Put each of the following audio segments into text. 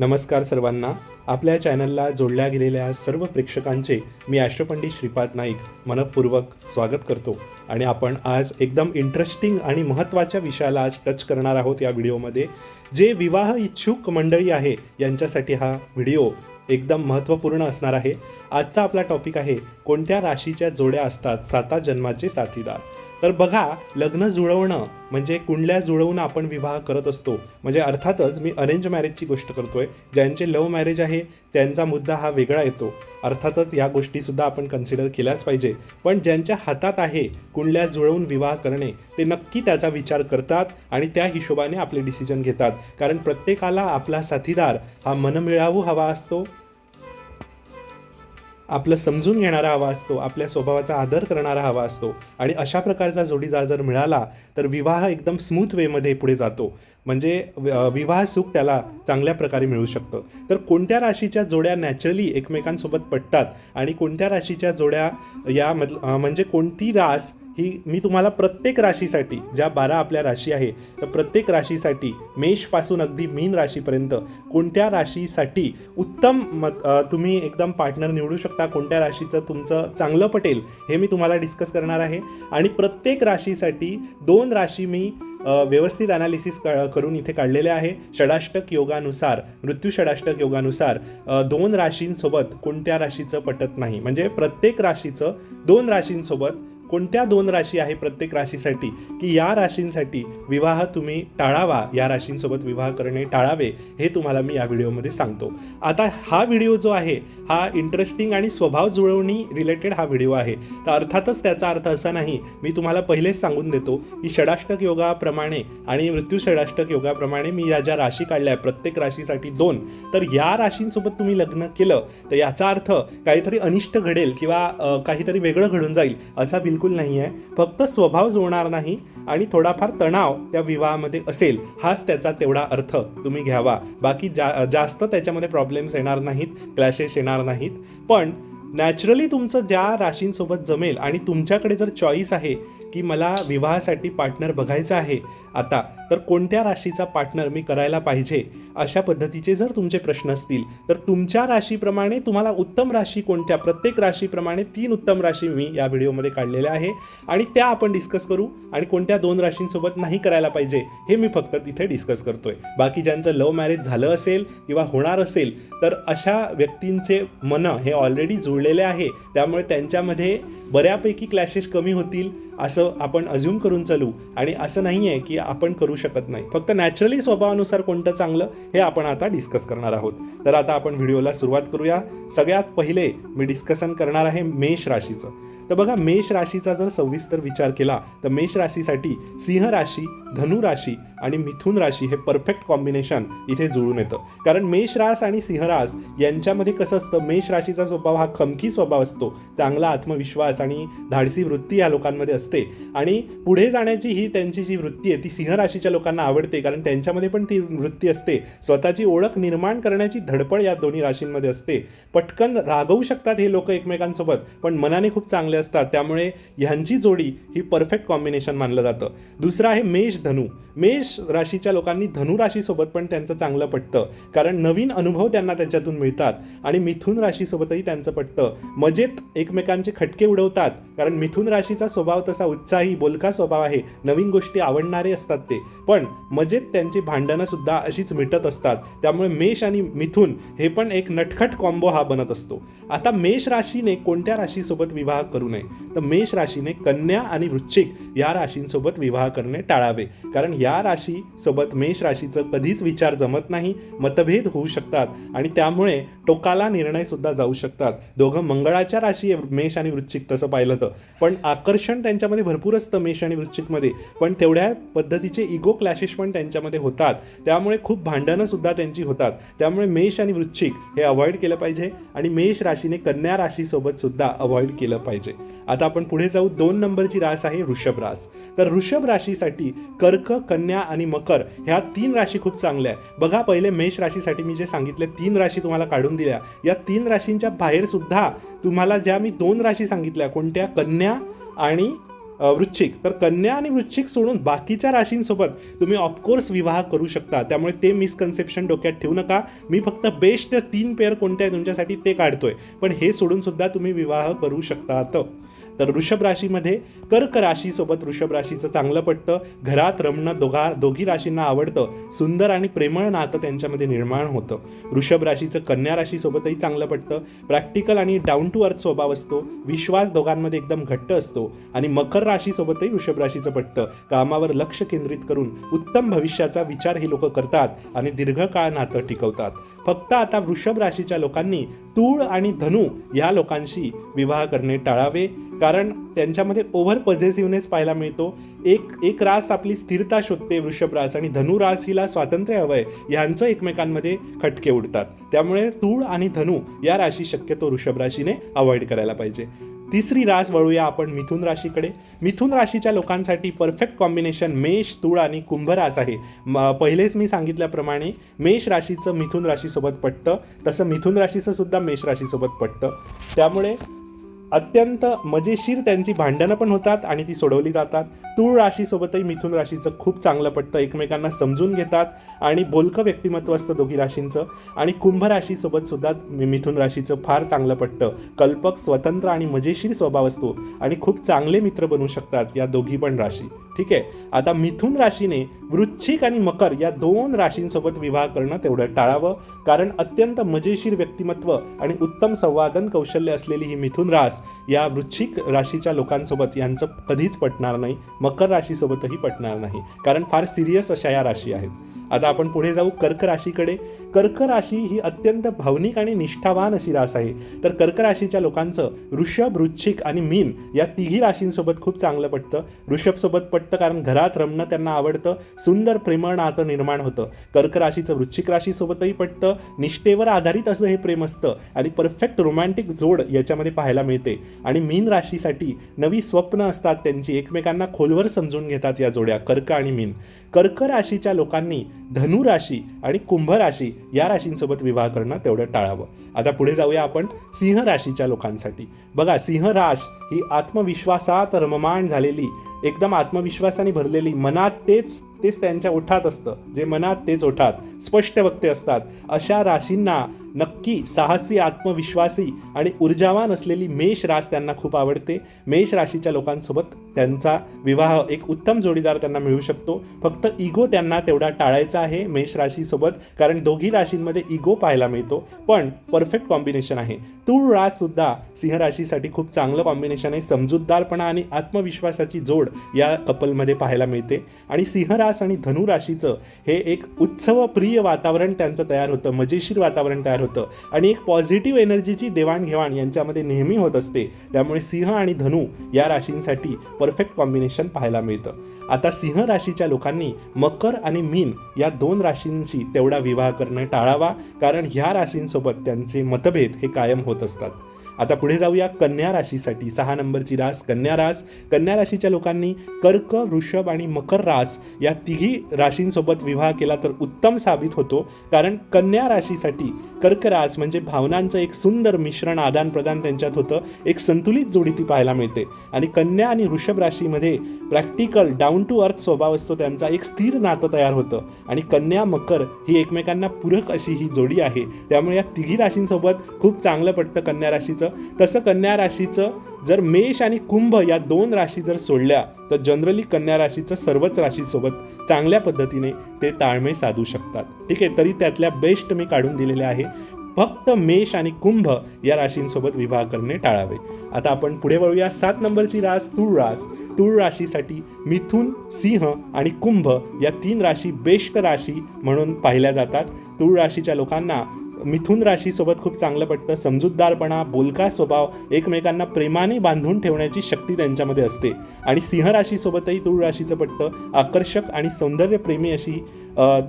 नमस्कार सर्वांना. आपल्या चॅनलला जोडल्या गेलेल्या सर्व प्रेक्षकांचे मी ॲस्ट्रोपंडित श्रीपाद नाईक मनपूर्वक स्वागत करतो. आणि आपण आज एकदम इंटरेस्टिंग आणि महत्त्वाच्या विषयाला आज टच करणार आहोत या व्हिडिओमध्ये. जे विवाह इच्छुक मंडळी आहे यांच्यासाठी हा व्हिडिओ एकदम महत्त्वपूर्ण असणार आहे. आजचा आपला टॉपिक आहे कोणत्या राशीच्या जोड्या असतात? साता जन्माचे साथीदार. तर बघा लग्न जुळवणं म्हणजे कुंडल्या जुळवून आपण विवाह करत असतो. म्हणजे अर्थातच मी अरेंज मॅरेजची गोष्ट करतोय. ज्यांचे लव्ह मॅरेज आहे त्यांचा मुद्दा हा वेगळा येतो. अर्थातच या गोष्टीसुद्धा आपण कन्सिडर केल्याच पाहिजे. पण ज्यांच्या हातात आहे कुंडल्या जुळवून विवाह करणे ते नक्की त्याचा विचार करतात आणि त्या हिशोबाने आपले डिसिजन घेतात. कारण प्रत्येकाला आपला साथीदार हा मनमिळावू हवा असतो. आपलं समजून घेणारा हवा असतो आपल्या स्वभावाचा आदर करणारा हवा असतो आणि अशा प्रकारचा जोडीदार जर मिळाला तर विवाह एकदम स्मूथ वेमध्ये पुढे जातो. म्हणजे विवाह सुख त्याला चांगल्या प्रकारे मिळू शकतं. तर कोणत्या राशीच्या जोड्या नॅचरली एकमेकांसोबत पटतात आणि कोणत्या राशीच्या जोड्या या मध म्हणजे कोणती रास ही मी तुम्हाला प्रत्येक राशीसाठी ज्या बारा आपल्या राशी आहे तर प्रत्येक राशीसाठी मेषपासून अगदी मीन राशीपर्यंत कोणत्या राशीसाठी उत्तम मत तुम्ही एकदम पार्टनर निवडू शकता कोणत्या राशीचं तुमचं चांगलं पटेल हे मी तुम्हाला डिस्कस करणार आहे. आणि प्रत्येक राशीसाठी दोन राशी मी व्यवस्थित अनालिसिस करून इथे काढलेले आहे. षडाष्टक योगानुसार मृत्यू षडाष्टक योगानुसार दोन राशींसोबत कोणत्या राशीचं पटत नाही. म्हणजे प्रत्येक राशीचं दोन राशींसोबत कोणत्या दोन राशी आहे प्रत्येक राशीसाठी? की या राशींसाठी विवाह तुम्ही टाळावा या राशींसोबत विवाह करणे टाळावे हे तुम्हाला मी या व्हिडिओमध्ये सांगतो. आता हा व्हिडिओ जो आहे हा इंटरेस्टिंग आणि स्वभाव जुळवणी रिलेटेड हा व्हिडिओ आहे. तर अर्थातच त्याचा अर्थ असा नाही मी तुम्हाला पहिलेच सांगून देतो की षडाष्टक योगाप्रमाणे आणि मृत्यू षडाष्टक योगाप्रमाणे मी या ज्या राशी काढल्या आहे प्रत्येक राशीसाठी दोन तर या राशींसोबत तुम्ही लग्न केलं तर याचा अर्थ काहीतरी अनिष्ट घडेल किंवा काहीतरी वेगळं घडून जाईल असा बिलकुल नाही आहे फक्त स्वभाव जुळणार नाही आणि थोडाफार तणाव त्या विवाहामध्ये असेल हाच त्याचा तेवढा अर्थ तुम्ही घ्यावा. बाकी जा जास्त त्याच्यामध्ये प्रॉब्लेम्स येणार नाहीत क्लॅशेस येणार नाहीत. पण नॅचरली तुमचं ज्या राशींसोबत जमेल आणि तुमच्याकडे जर चॉईस आहे की मला विवाहासाठी पार्टनर बघायचा आहे आता तर कोणत्या राशीचा पार्टनर मी करायला पाहिजे? अशा पद्धतीचे जर तुमचे प्रश्न असतील तर तुमच्या राशीप्रमाणे तुम्हाला उत्तम राशी कोणत्या? प्रत्येक राशीप्रमाणे तीन उत्तम राशी मी या व्हिडिओमध्ये काढलेल्या आहे. आणि त्या आपण डिस्कस करू आणि कोणत्या दोन राशींसोबत नाही करायला पाहिजे हे मी फक्त तिथे डिस्कस करतोय. बाकी ज्यांचं लव्ह मॅरेज झालं असेल किंवा होणार असेल तर अशा व्यक्तींचे मन हे ऑलरेडी जुळलेले आहे. त्यामुळे त्यांच्यामध्ये बऱ्यापैकी क्लॅशेस कमी होतील असं आपण अज्युम करून चालू. आणि असं नाही आहे की आपण करू शकत नाही. फक्त नॅचरली स्वभावानुसार कोणतं चांगलं हे आपण आता डिस्कस करणार आहोत. तर आता आपण व्हिडिओला सुरुवात करूया. सगळ्यात पहिले मी डिस्कशन करणार आहे मेष राशीचं. तर बघा मेष राशीचा जर सविस्तर विचार केला तर मेष राशीसाठी सिंह राशी धनु राशी आणि मिथुन राशी हे परफेक्ट कॉम्बिनेशन इथे जुळून येतं. कारण मेष रास आणि सिंहरास यांच्यामध्ये कसं असतं मेष राशीचा स्वभाव हा खमकी स्वभाव असतो. चांगला आत्मविश्वास आणि धाडसी वृत्ती या लोकांमध्ये असते. आणि पुढे जाण्याची ही त्यांची जी वृत्ती आहे ती सिंह राशीच्या लोकांना आवडते. कारण त्यांच्यामध्ये पण ती वृत्ती असते. स्वतःची ओळख निर्माण करण्याची धडपड या दोन्ही राशींमध्ये असते. पटकन रागवू शकतात हे लोक एकमेकांसोबत पण मनाने खूप चांगले असतात त्यामुळे ह्यांची जोडी ही परफेक्ट कॉम्बिनेशन मानलं जातं. दुसरं आहे मेष धनु. मेष राशीच्या लोकांनी धनु राशीसोबत पण त्यांचं चांगलं पटतं. कारण नवीन अनुभव त्यांना त्याच्यातून मिळतात आणि मिथुन राशीसोबतही त्यांचं पटतं. मजेत एकमेकांचे खटके उडवतात. कारण मिथुन राशीचा स्वभाव तसा उत्साही बोलका स्वभाव आहे. नवीन गोष्टी आवडणारे असतात ते. पण मजेत त्यांची भांडणं सुद्धा अशीच मिटत असतात. त्यामुळे मेष आणि मिथुन हे पण एक नटखट कॉम्बो हा बनत असतो. आता मेष राशीने कोणत्या राशीसोबत विवाह करू नये. तर मेष राशीने कन्या आणि वृश्चिक या राशींसोबत विवाह करणे टाळावे. कारण या राशीसोबत मेष राशीचं कधीच विचार जमत नाही मतभेद होऊ शकतात आणि त्यामुळे टोकाला निर्णय सुद्धा जाऊ शकतात. दोघं मंगळाच्या राशी मेष आणि वृश्चिक तसं पाहिलं तर. पण आकर्षण त्यांच्यामध्ये भरपूर असतं मेष आणि वृश्चिकमध्ये. पण तेवढ्या पद्धतीचे इगो क्लॅशेस पण त्यांच्यामध्ये होतात. त्यामुळे खूप भांडणं सुद्धा त्यांची होतात. त्यामुळे मेष आणि वृश्चिक हे अवॉइड केलं पाहिजे आणि मेष राशीने कन्या राशीसोबत सुद्धा अवॉइड केलं पाहिजे. आता आपण पुढे जाऊ. दोन नंबरची रास आहे वृषभ रास. तर वृषभ राशीसाठी कर्क कन्या आणि मकर ह्या तीन राशी खूप चांगल्या आहे बघा पहिले मेष राशीसाठी मी जे सांगितले तीन राशी तुम्हाला काढून दिल्या. या तीन राशींच्या बाहेर सुद्धा तुम्हाला ज्या मी दोन राशी सांगितल्या कोणत्या? कन्या आणि वृश्चिक. तर कन्या आणि वृश्चिक सोडून बाकीच्या राशींसोबत तुम्ही ऑफकोर्स विवाह करू शकता. त्यामुळे ते मिसकन्सेप्शन डोक्यात ठेवू नका. मी फक्त बेस्ट तीन पेअर कोणते आहे तुमच्यासाठी ते काढतोय. पण हे सोडून सुद्धा तुम्ही विवाह करू शकता. तर वृषभ राशीमध्ये कर्क राशीसोबत वृषभ राशीचं चांगलं पटतं. घरात रमणं दोघा दोघी राशींना आवडतं. सुंदर आणि प्रेमळ नातं त्यांच्यामध्ये निर्माण होतं. वृषभ राशीचं कन्या राशीसोबतही चांगलं पटतं. प्रॅक्टिकल आणि डाऊन टू अर्थ स्वभाव असतो. विश्वास दोघांमध्ये एकदम घट्ट असतो. आणि मकर राशीसोबतही वृषभ राशीचं पटतं. कामावर लक्ष केंद्रित करून उत्तम भविष्याचा विचार हे लोक करतात आणि दीर्घकाळ नातं टिकवतात. फक्त आता वृषभ राशीच्या लोकांनी तूळ आणि धनु या लोकांशी विवाह करणे टाळावे कारण त्यांच्यामध्ये ओव्हर पॉझिटिव्हनेस पाहायला मिळतो. एक एक रास आपली स्थिरता शोधते वृषभ रास आणि धनु रास हिला स्वातंत्र्य हवंय यांचं एकमेकांमध्ये खटके उडतात. त्यामुळे तूळ आणि धनु या राशी शक्यतो वृषभ राशीने अवॉइड करायला पाहिजे. तिसरी रास वळूया आपण मिथुन राशीकडे. मिथुन राशीच्या लोकांसाठी परफेक्ट कॉम्बिनेशन मेष तुळ आणि कुंभ रास आहे. पहिलेच मी सांगितल्याप्रमाणे मेष राशीचं मिथुन राशीसोबत पटतं. तसं मिथुन राशीचं सुद्धा मेष राशीसोबत पटतं. त्यामुळे अत्यंत मजेशीर त्यांची भांडणं पण होतात आणि ती सोडवली जातात. तूळ राशीसोबतही मिथुन राशीचं खूप चांगलं पटतं एकमेकांना समजून घेतात आणि बोलकं व्यक्तिमत्व असतं दोघी राशींचं. आणि कुंभ राशीसोबत सुद्धा मिथुन राशीचं फार चांगलं पटतं. कल्पक स्वतंत्र आणि मजेशीर स्वभाव असतो आणि खूप चांगले मित्र बनू शकतात या दोघी पण राशी. ठीक आहे? आता मिथुन राशीने वृश्चिक आणि मकर या दोन राशींसोबत विवाह करणं तेवढं टाळावं. कारण अत्यंत मजेशीर व्यक्तिमत्व आणि उत्तम संवादन कौशल्य असलेली ही मिथुन रास या वृश्चिक राशीच्या लोकांसोबत यांचं कधीच पटणार नाही. मकर राशीसोबतही पटणार नाही. कारण फार सिरियस अशा या राशी आहेत. आता आपण पुढे जाऊ कर्क राशीकडे. कर्क राशी ही अत्यंत भावनिक आणि निष्ठावान अशी रास आहे. तर कर्क राशीच्या लोकांचं वृषभ वृश्चिक आणि मीन या तिघी राशींसोबत खूप चांगलं पटतं. वृषभसोबत पटतं कारण घरात रमणं त्यांना आवडतं. सुंदर प्रेमळ नातं निर्माण होतं. कर्क राशीचं वृश्चिक राशीसोबतही पटतं. निष्ठेवर आधारित असं हे प्रेम असतं आणि परफेक्ट रोमॅन्टिक जोड याच्यामध्ये पाहायला मिळते. आणि मीन राशीसाठी नवी स्वप्न असतात त्यांची. एकमेकांना खोलवर समजून घेतात या जोड्या कर्क आणि मीन. कर्क राशीच्या लोकांनी धनु राशी आणि कुंभ राशी या राशींसोबत विवाह करणं तेवढं टाळावं. आता पुढे जाऊया आपण सिंह राशीच्या लोकांसाठी. बघा सिंह राश ही आत्मविश्वासात रममाण झालेली एकदम आत्मविश्वासाने भरलेली मनात तेच तेच त्यांच्या ओठात असतं. जे मनात तेच ओठात स्पष्ट वक्ते असतात. अशा राशींना नक्की साहसी आत्मविश्वासी आणि ऊर्जावान असलेली मेष रास त्यांना खूप आवडते. मेष राशीच्या लोकांसोबत त्यांचा विवाह एक उत्तम जोडीदार त्यांना मिळू शकतो. फक्त इगो त्यांना तेवढा टाळायचा आहे मेष राशीसोबत कारण दोघी राशींमध्ये इगो पाहायला मिळतो. पण परफेक्ट कॉम्बिनेशन आहे. तूळ रास सुद्धा सिंह राशीसाठी खूप चांगलं कॉम्बिनेशन आहे. समजूतदारपणा आणि आत्मविश्वासाची जोड या कपलमध्ये पाहायला मिळते. आणि सिंह रास आणि धनु राशीचं हे एक उत्सवप्रिय वातावरण त्यांचं तयार होतं मजेशीर वातावरण तयार होतं. आणि एक पॉझिटिव्ह एनर्जीची देवाणघेवाण यांच्यामध्ये नेहमी होत असते. त्यामुळे सिंह आणि धनु या राशींसाठी परफेक्ट कॉम्बिनेशन पाहायला मिळतं. आता सिंह राशीच्या लोकांनी मकर आणि मीन या दोन राशींशी तेवढा विवाह करणं टाळावा कारण ह्या राशींसोबत त्यांचे मतभेद हे कायम होत असतात. आता पुढे जाऊया कन्या राशीसाठी. सहा नंबरची रास कन्या रास. कन्या राशीच्या लोकांनी कर्क वृषभ आणि मकर रास या तिघी राशींसोबत विवाह केला तर उत्तम साबित होतो. कारण कन्या राशीसाठी कर्क रास म्हणजे भावनांचं एक सुंदर मिश्रण आदान प्रदान त्यांच्यात होतं. एक संतुलित जोडी ती पाहायला मिळते. आणि कन्या आणि वृषभ राशीमध्ये प्रॅक्टिकल डाऊन टू अर्थ स्वभाव असतो. त्यांचा एक स्थिर नातं तयार होतं. आणि कन्या मकर ही एकमेकांना पूरक अशी ही जोडी आहे. त्यामुळे या तिघी राशींसोबत खूप चांगलं पडतं कन्या राशीचं. तसं कन्या राशीचं जर मेष आणि कुंभ या दोन राशी जर सोडल्या तर जनरली कन्या राशीचं सर्वच राशीसोबत चांगल्या पद्धतीने ते ताळमेळ साधू शकतात. ठीक आहे? तरी त्यातल्या बेस्ट मी काढून दिलेले आहे. फक्त मेष आणि कुंभ या राशींसोबत विवाह करणे टाळावे. आता आपण पुढे वळूया. सात नंबरची रास तूळ रास. तूळ राशीसाठी मिथुन सिंह आणि कुंभ या तीन राशी बेस्ट राशी म्हणून पाहिल्या जातात. तूळ राशीच्या लोकांना मिथुन राशीसोबत खूप चांगलं पडतं समजूतदारपणा बोलका स्वभाव एकमेकांना प्रेमाने बांधून ठेवण्याची शक्ती त्यांच्यामध्ये असते. आणि सिंह राशीसोबतही तुळ राशीचं पटतं. आकर्षक आणि सौंदर्यप्रेमी अशी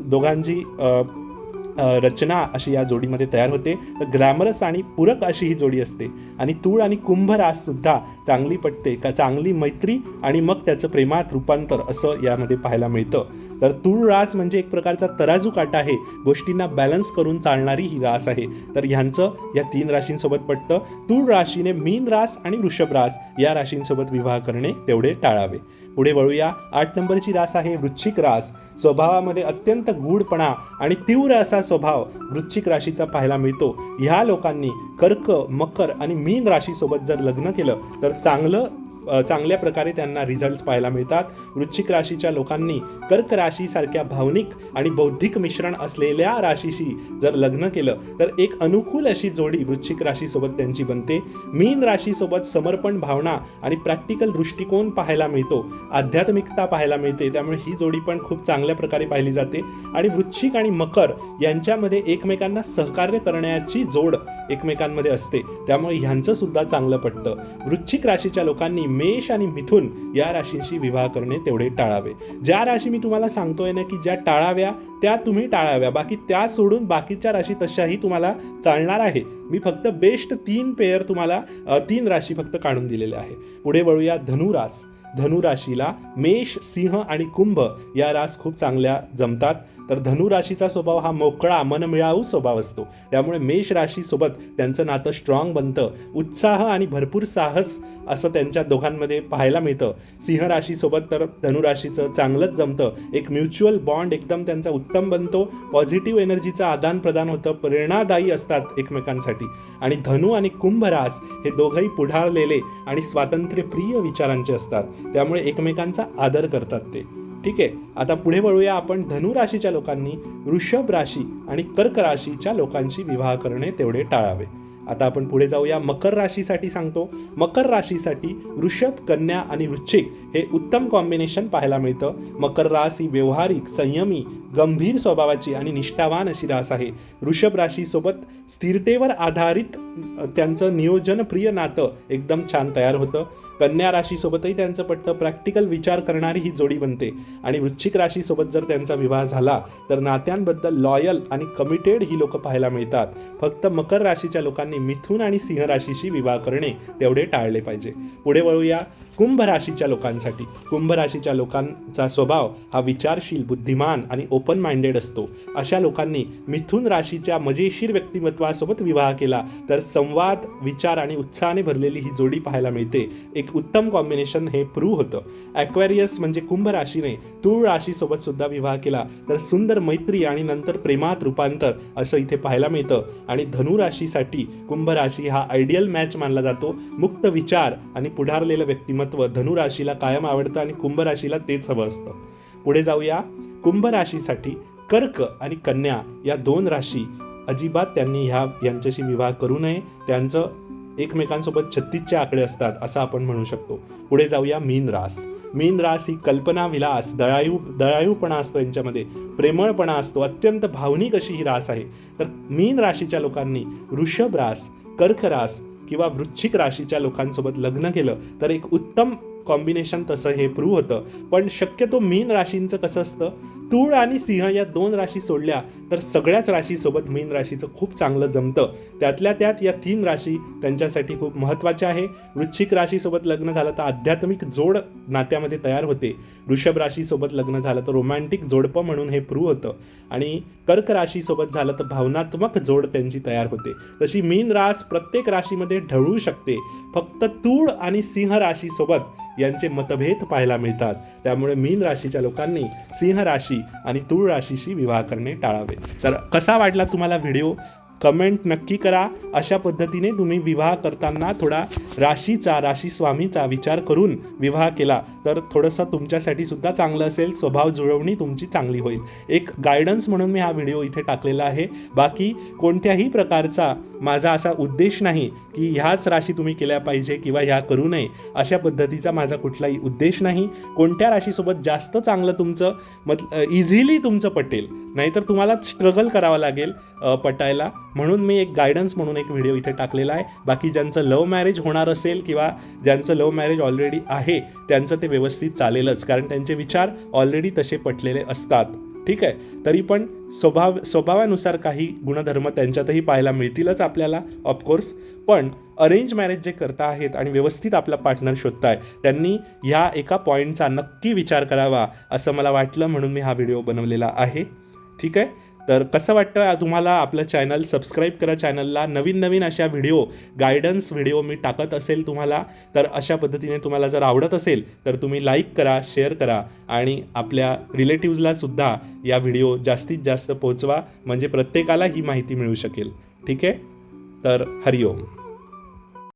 दोघांची रचना अशी या जोडीमध्ये तयार होते. तर ग्लॅमरस आणि पूरक अशी ही जोडी असते. आणि तूळ आणि कुंभ राससुद्धा चांगली पटते. का चांगली मैत्री आणि मग त्याचं प्रेमात रूपांतर असं यामध्ये पाहायला मिळतं. तर तूळ रास म्हणजे एक प्रकारचा तराजू काटा आहे. गोष्टींना बॅलन्स करून चालणारी ही रास आहे. तर ह्यांचं या तीन राशींसोबत पटतं. तूळ राशीने मीन रास आणि वृषभ रास या राशींसोबत विवाह करणे तेवढे टाळावे. पुढे वळूया. आठ नंबरची रास आहे वृश्चिक रास. स्वभावामध्ये अत्यंत गूढपणा आणि तीव्र असा स्वभाव वृश्चिक राशीचा पाहायला मिळतो. ह्या लोकांनी कर्क मकर आणि मीन राशीसोबत जर लग्न केलं तर चांगलं चांगल्या प्रकारे त्यांना रिझल्ट पाहायला मिळतात. वृश्चिक राशीच्या लोकांनी कर्क राशीसारख्या भावनिक आणि बौद्धिक मिश्रण असलेल्या राशीशी जर लग्न केलं तर एक अनुकूल अशी जोडी वृश्चिक राशीसोबत त्यांची बनते. मीन राशीसोबत समर्पण भावना आणि प्रॅक्टिकल दृष्टिकोन पाहायला मिळतो. आध्यात्मिकता पाहायला मिळते. त्यामुळे ही जोडी पण खूप चांगल्या प्रकारे पाहिली जाते. आणि वृश्चिक आणि मकर यांच्यामध्ये एकमेकांना सहकार्य करण्याची जोड एकमेकांमध्ये असते. त्यामुळे ह्यांचं सुद्धा चांगलं पटतं. वृश्चिक राशीच्या लोकांनी मेष आणि मिथुन या राशींशी विवाह करणे तेवढे टाळावे. ज्या राशी मी तुम्हाला सांगतोय ना की ज्या टाळाव्या त्या तुम्ही टाळाव्या. बाकी त्या सोडून बाकीच्या राशी तशाही तुम्हाला चालणार आहे. मी फक्त बेस्ट तीन पेअर तुम्हाला तीन राशी फक्त काढून दिलेल्या आहे. पुढे वळूया धनुरास. धनुराशीला मेष सिंह आणि कुंभ या रास खूप चांगल्या जमतात. तर धनुराशीचा स्वभाव हा मोकळा मनमिळाऊ स्वभाव असतो. त्यामुळे मेष राशीसोबत त्यांचं नातं स्ट्रॉंग बनतं. उत्साह आणि भरपूर साहस असं त्यांच्या दोघांमध्ये पाहायला मिळतं. सिंह राशीसोबत तर धनुराशीचं चांगलंच जमतं. एक म्युच्युअल बॉन्ड एकदम त्यांचा उत्तम बनतो. पॉझिटिव्ह एनर्जीचं आदान प्रदान होतं. प्रेरणादायी असतात एकमेकांसाठी. आणि धनु आणि कुंभ रास हे दोघंही पुढारलेले आणि स्वातंत्र्यप्रिय विचारांचे असतात. त्यामुळे एकमेकांचा आदर करतात ते. ठीक आहे? आता पुढे वळूया आपण धनु राशीच्या लोकांनी वृषभ राशी आणि कर्क राशीच्या लोकांशी विवाह करणे तेवढे टाळावे. आता आपण पुढे जाऊया. मकर राशीसाठी सांगतो. मकर राशीसाठी वृषभ कन्या आणि वृश्चिक हे उत्तम कॉम्बिनेशन पाहायला मिळतं. मकर रास ही व्यवहारिक संयमी गंभीर स्वभावाची आणि निष्ठावान अशी रास आहे. वृषभ राशीसोबत स्थिरतेवर आधारित त्यांचं नियोजनप्रिय नातं एकदम छान तयार होतं. कन्या राशीसोबतही त्यांचं पट्ट प्रॅक्टिकल विचार करणारी ही जोडी बनते. आणि वृश्चिक राशीसोबत जर त्यांचा विवाह झाला तर नात्यांबद्दल लॉयल आणि कमिटेड ही लोक पाहायला मिळतात. फक्त मकर राशीच्या लोकांनी मिथुन आणि सिंह राशीशी विवाह करणे तेवढे टाळले पाहिजे. पुढे वळूया. कुंभ राशीच्या लोकांसाठी. कुंभ राशीच्या लोकांचा स्वभाव हा विचारशील बुद्धिमान आणि ओपन माइंडेड असतो. अशा लोकांनी मिथुन राशीच्या मजेशीर व्यक्तिमत्वासोबत विवाह केला तर संवाद विचार आणि उत्साहाने भरलेली ही जोडी पाहायला मिळते. एक उत्तम कॉम्बिनेशन हे प्रूव्ह होतं. ॲक्वेरियस म्हणजे कुंभ राशीने तूळ राशीसोबत सुद्धा विवाह केला तर सुंदर मैत्री आणि नंतर प्रेमात रूपांतर असं इथे पाहायला मिळतं. आणि धनु राशीसाठी कुंभ राशी हा आयडियल मॅच मानला जातो. मुक्त विचार आणि पुढारलेलं व्यक्तिमत्व धनु धनुराशीला कायम आवडतं आणि कुंभ राशीला तेच हवं असतं. पुढे जाऊया. कुंभ राशीसाठी कर्क आणि कन्या या दोन राशी अजिबात त्यांनी ह्या यांच्याशी विवाह करू नये. त्यांचं एकमेकांसोबत छत्तीसचे आकडे असतात असं आपण म्हणू शकतो. पुढे जाऊया मीन रास. मीन रास ही कल्पना विलास दळायू दळायूपणा असतो यांच्यामध्ये. प्रेमळपणा असतो. अत्यंत भावनिक अशी ही रास आहे. तर मीन राशीच्या लोकांनी वृषभ रास कर्क रास किंवा वृश्चिक राशीच्या लोकांसोबत लग्न केलं तर एक उत्तम कॉम्बिनेशन तसं हे प्रूव्ह होतं. पण शक्यतो मीन राशींचं कसं असतं? तूळ आणि सिंह या दोन राशी सोडल्या तर सगळ्याच राशीसोबत मीन राशीचं खूप चांगलं जमतं. त्यातल्या त्यात या तीन राशी त्यांच्यासाठी खूप महत्त्वाच्या आहे. वृश्चिक राशीसोबत लग्न झालं तर आध्यात्मिक जोड नात्यामध्ये तयार होते. वृषभ राशीसोबत लग्न झालं तर रोमॅन्टिक जोडपं म्हणून हे प्रूव्ह होतं. आणि कर्क राशीसोबत झालं तर भावनात्मक जोड त्यांची तयार होते. तशी मीन रास प्रत्येक राशीमध्ये ढळू शकते. फक्त तूळ आणि सिंह राशीसोबत यांचे मतभेद पाहायला मिळतात. त्यामुळे मीन राशीच्या लोकांनी सिंह राशी आणि तूळ राशीशी विवाह करणे टाळावे. तर कसा वाटला तुम्हाला व्हिडिओ? कमेंट नक्की करा. अशा पद्धतीने तुम्ही विवाह करताना थोडा राशीचा राशी स्वामीचा विचार करून विवाह केला. तर थोडंसं तुमच्यासाठी सुद्धा चांगलं असेल. स्वभाव जुळवणी तुमची चांगली होईल. एक गायडन्स म्हणून मी हा व्हिडिओ इथे टाकलेला आहे. बाकी कोणत्याही प्रकारचा माझा असा उद्देश नाही की ह्याच राशी तुम्ही केल्या पाहिजे किंवा ह्या करू नये. अशा पद्धतीचा माझा कुठलाही उद्देश नाही. कोणत्या राशीसोबत जास्त चांगलं तुमचं मत इझिली तुमचं पटेल. नाहीतर तुम्हाला स्ट्रगल करावं लागेल पटायला. म्हणून मी एक गायडन्स म्हणून एक व्हिडिओ इथे टाकलेला आहे. बाकी ज्यांचं लव्ह मॅरेज होणार असेल किंवा ज्यांचं लव्ह मॅरेज ऑलरेडी आहे त्यांचं ते व्यवस्थित चालेलच. कारण त्यांचे विचार ऑलरेडी तसे पटलेले असतात. ठीक आहे? तरी पण स्वभाव स्वभावानुसार काही गुणधर्म त्यांच्यातही पाहायला मिळतीलच आपल्याला ऑफकोर्स पण अरेंज मॅरेज जे करता आहेत आणि व्यवस्थित आपला पार्टनर शोधताय त्यांनी ह्या एका पॉईंटचा नक्की विचार करावा असं मला वाटलं म्हणून मी हा व्हिडिओ बनवलेला आहे. ठीक आहे? तर कसं वाटतं तुम्हाला आपलं चॅनल सबस्क्राईब करा चॅनलला नवीन नवीन अशा व्हिडिओ गायडन्स व्हिडिओ मी टाकत असेल तुम्हाला तर अशा पद्धतीने तुम्हाला जर आवडत असेल तर तुम्ही लाईक करा शेअर करा आणि आपल्या रिलेटिव्जलासुद्धा या व्हिडिओ जास्तीत जास्त पोहोचवा म्हणजे प्रत्येकाला ही माहिती मिळू शकेल. ठीक आहे? तर हरिओम.